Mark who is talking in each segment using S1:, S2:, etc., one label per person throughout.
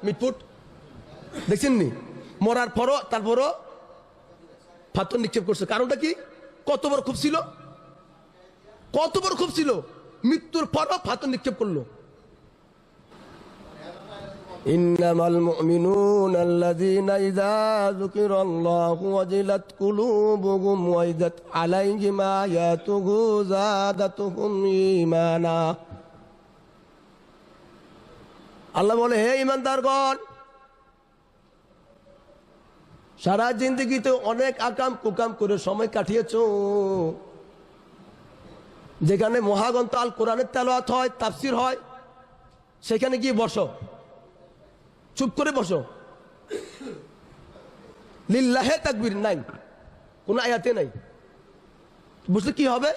S1: মিটফুট দেখছেন নি মরার পরও তারপরও ফাতর নিক্ষেপ করছে কারণটা কি কত বড় খুব ছিল কত বড় খুব ছিল মৃত্যুর পরও ফাতর নিক্ষেপ করলো إنما المؤمنون الذين إذا ذكر الله وجلت قلوبهم وإذا عليهم آياته زادتهم إيمانا আল্লাহ বলে, হে ইমানদারগণ, সারা জিন্দগিতে অনেক আকাম কুকাম করে সময় কাটিয়েছ। যেখানে মহাগন্ত আল কোরআনের তেলাওয়াত হয়, তাফসির হয়, সেখানে গিয়ে বসো। চুপ করে বসো। লিল্লাহে তাকবির, নাই। কোন আয়াতে নাই। বুঝলে কি হবে?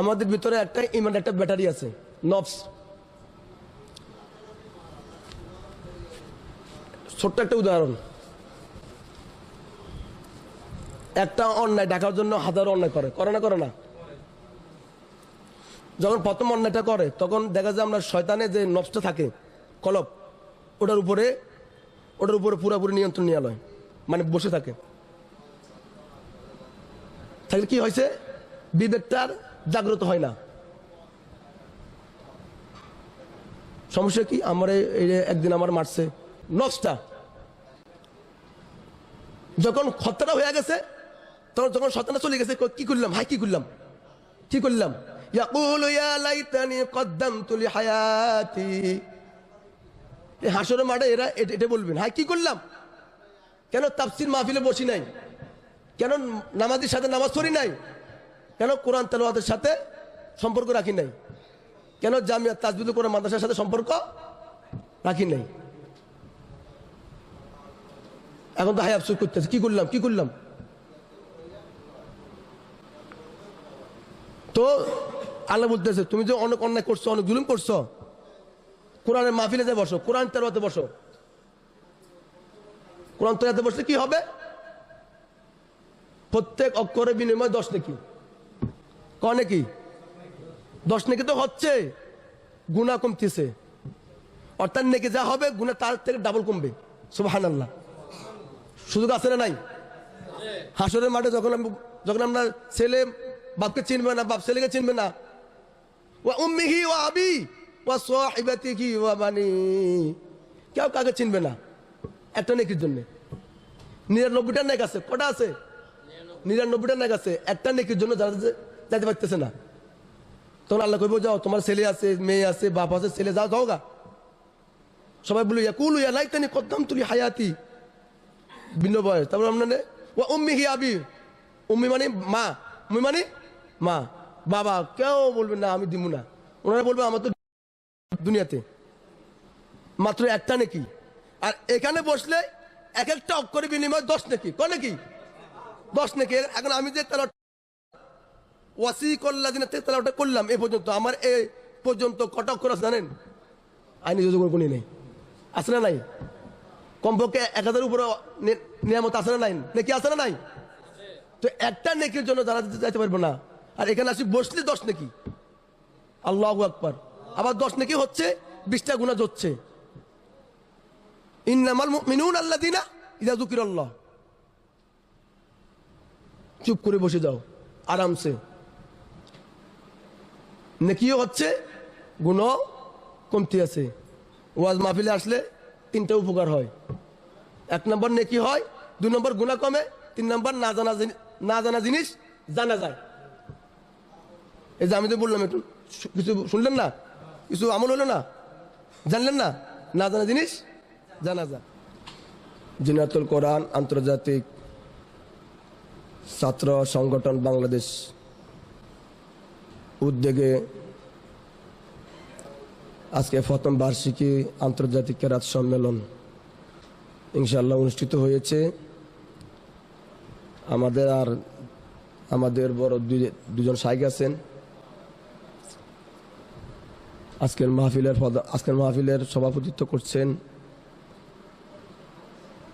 S1: আমাদের ভিতরে একটা ইমান, একটা ব্যাটারি আছে নবস ছোট্ট একটা উদাহরণ। একটা অন্যায় ডাকার জন্য হাজারো অন্যায় করে। করে না করে না। যখন প্রথম অন্যায়টা করে, তখন দেখা যায় আমরা শয়তানে যে নবসটা থাকে কলপ ওটার উপরে ওটার উপরে পুরোপুরি নিয়ন্ত্রণ নিয়ে লয়। মানে বসে থাকে। তাহলে কি হয়েছে? বিবেকটার জাগ্রত হয় না। সমস্যা কি? আমার একদিন আমার মারছে। নকশটা যখন খত্তাটা হয়ে গেছে, তখন যখন শতানা চলে গেছে কি করলাম? হাই কি করলাম? কি করলাম? হাসরের মাঠে এরা এটা বলবেন হাই কি করলাম? কেন তাফসির মাহফিলে বসি নাই? কেন নামাজের সাথে নামাজ পড়ি নাই? কেন কোরআন তেলাওয়াতের সাথে সম্পর্ক রাখি নাই? কেন জামিয়া তাজবিদুল কোরআন মাদ্রাসার সাথে সম্পর্ক রাখি নাই? এখন তো হাই আফসোস করতেছে। কি করলাম কি করলাম? তো আল্লাহ বলতেছে, তুমি যে অনেক অন্যায় করছ, অনেক জুলুম করছ, কোরআনের মাহফিলে যায় বসো, কোরআন তেলাতে বসো, কোরআন তেলাতে বসলে কি হবে? প্রত্যেক অক্ষরের বিনিময় দশ নাকি। ক নাকি? দশ নাকি তো হচ্ছে গুণা কমতেছে। অর্থাৎ নেকি যা হবে গুণা তার থেকে ডাবল কমবে। সুবাহান আল্লাহ সুযোগ আছে না নাই? হাসরের মাঠে যখন যখন আমরা ছেলে বাপকে চিনবে না, বাপ ছেলেকে চিনবে না ও উম্মি উম্মিহি ও আবি ও সাহিবাতিহি ও বানি। কেউ কাকে চিনবে না? একটা নেকির জন্য। নিরানব্বইটা নেক আছে, কটা আছে? নিরানব্বইটা নেক আছে, একটা নেকির জন্য যারা যাইতে পারতেছে না। তখন আল্লাহ কইব, যাও, তোমার ছেলে আছে, মেয়ে আছে, বাপ আছে, ছেলে যাও যাও গা সবাই বলি কুল ইয়া লাইতানি কদ্দাম তুলি হায়াতি। ভিন্ন বয়স তারপর নে, ও উম্মি হি আবি। উম্মি মানে মা উম্মি মানে মা। বাবা কেউ বলবে না আমি দিব না। ওনারা বলবে আমার তো দুনিয়াতে মাত্র একটা নাকি। আর এখানে বসলে এক একটা অক্ষরে বিনিময় দশ নাকি। ক নাকি? দশ নাকি। এখন আমি যে তেলা ওয়াসি করলা দিনের থেকে তেলাওটা করলাম এ পর্যন্ত আমার এ পর্যন্ত কটা অক্ষর আছে জানেন? আইনি যোজক কোনি নেই। না নাই? কমপক্ষে এক হাজার উপরে নিয়ামত আছে না নাই? নাকি আছে না নাই? তো একটা নেকির জন্য যারা যাইতে পারব না। আর এখানে আসি বসলে দশ নাকি। আল্লাহ আকবার। আবার দশ নাকি হচ্ছে, বিশটা গুণা হচ্ছে ইন্নামাল মিনুন আল্লাহ দিনা ইদা জুকির আল্লাহ চুপ করে বসে যাও, আরামসে। নেকিও হচ্ছে গুণ কমতি আছে। ওয়াজ মাহফিলে আসলে তিনটা উপকার হয়। এক নম্বর নেকি হয়, দুই নম্বর গুণা কমে, তিন নম্বর না জানা না জানা জিনিস জানা যায়। এই যে আমি তো বললাম একটু কিছু শুনলেন না? কিছু আমল হলো না? জানলেন না? না জানা জিনিস জানা যায়। জিনাতুল কোরআন আন্তর্জাতিক ছাত্র সংগঠন বাংলাদেশ উদ্যোগে আজকে প্রথম বার্ষিকী আন্তর্জাতিক কেরাত সম্মেলন ইনশাল্লাহ অনুষ্ঠিত হয়েছে। আমাদের আর আমাদের বড় দুজন সাইক আছেন। আজকের মাহফিলের আজকের মাহফিলের সভাপতিত্ব করছেন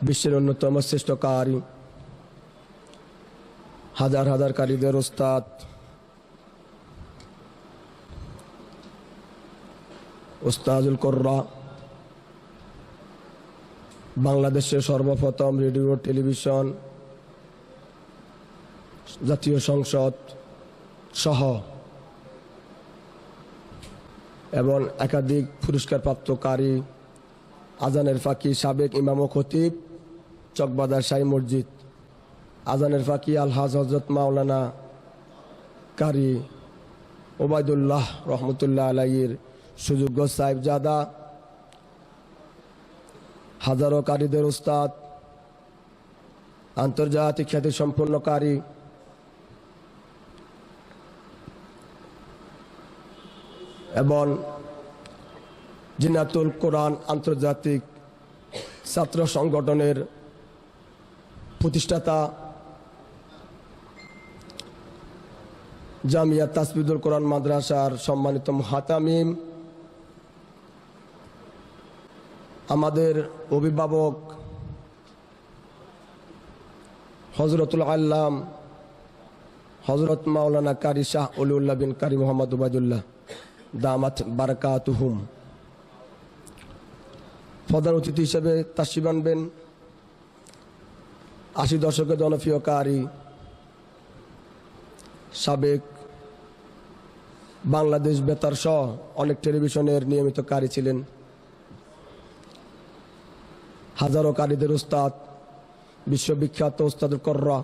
S1: বিশ্বের অন্যতম শ্রেষ্ঠ কারি, হাজার হাজার কারীদের ওস্তাদ ওস্তাজুল কর্রা, বাংলাদেশের সর্বপ্রথম রেডিও, টেলিভিশন, জাতীয় সংসদ সহ এবং একাধিক পুরস্কারপ্রাপ্ত কারি আজানের ফাঁকি সাবেক ইমাম খতিব চকবাজার সাই মসজিদ, আজানের ফাঁকি আলহাজ হজরত মাওলানা কারি ওবায়দুল্লাহ রহমতুল্লাহ আলাইয়ের সুযোগ্য সাহেবজাদা, হাজারো কারীদের উস্তাদ, আন্তর্জাতিক খ্যাতি সম্পন্ন কারি এবং জিনাতুল কোরআন আন্তর্জাতিক ছাত্র সংগঠনের প্রতিষ্ঠাতা জামিয়া তাসবিদুল কোরআন মাদ্রাসার সম্মানিত হাতামিম আমাদের অভিভাবক হজরতুল আল্লাম হজরত মাওলানা কারি শাহ অলিউল্লাহ বিন কারি মোহাম্মদ উবায়দুল্লাহ দামাত বারাকাতুহুম। প্রধান অতিথি হিসেবে তাসিব আনবেন। আশি দশকের জনপ্রিয় কারি সাবেক বাংলাদেশ বেতার সহ অনেক টেলিভিশনের নিয়মিত কারি ছিলেন। হাজারো কারীদের উস্তাদ, বিশ্ববিখ্যাত উস্তাদুল কর্রা,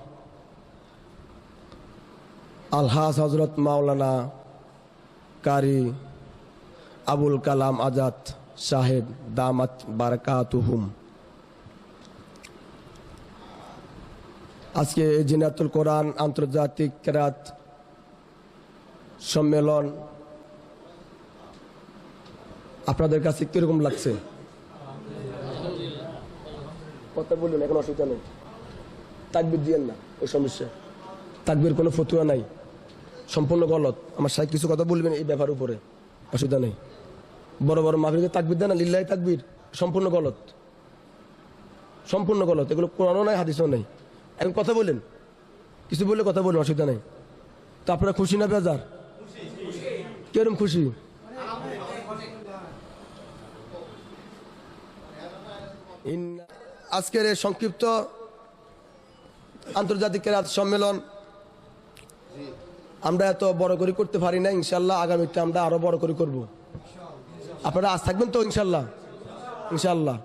S1: আলহাজ হজরত মাওলানা কারি আবুল কালাম আজাদ সাহেব দামাত বারাকাতুহুম। আজকে জিনাতুল কোরআন আন্তর্জাতিক কেরাত সম্মেলন, আপনাদের কাছে কীরকম লাগছে? কথা বলুন এখন অসুবিধা নেই। তাকবির দিয়েন না, ওই সমস্যা। তাকবির কোনো ফতুয়া নাই, সম্পূর্ণ গলত। আমার সাহেব কিছু কথা বলবেন এই ব্যাপার উপরে, অসুবিধা নেই। বড় বড় মাহফিলকে তাকবির দেয় না, লিল্লাহি তাকবির, সম্পূর্ণ গলত। সম্পূর্ণ গলত, এগুলো কোরআনও নাই, হাদিসও নেই। এখন কথা বলেন, কিছু বললে কথা বলুন, অসুবিধা নেই। তো আপনারা খুশি না বেজার? কিরম খুশি? ইন্না- আজকের এই সংক্ষিপ্ত আন্তর্জাতিক রাত সম্মেলন আমরা এত বড় করে করতে পারি না, ইনশাল্লাহ আগামীতে আমরা আরও বড় করে করব। আপনারা আজ থাকবেন তো, ইনশাল্লাহ? ইনশাল্লাহ।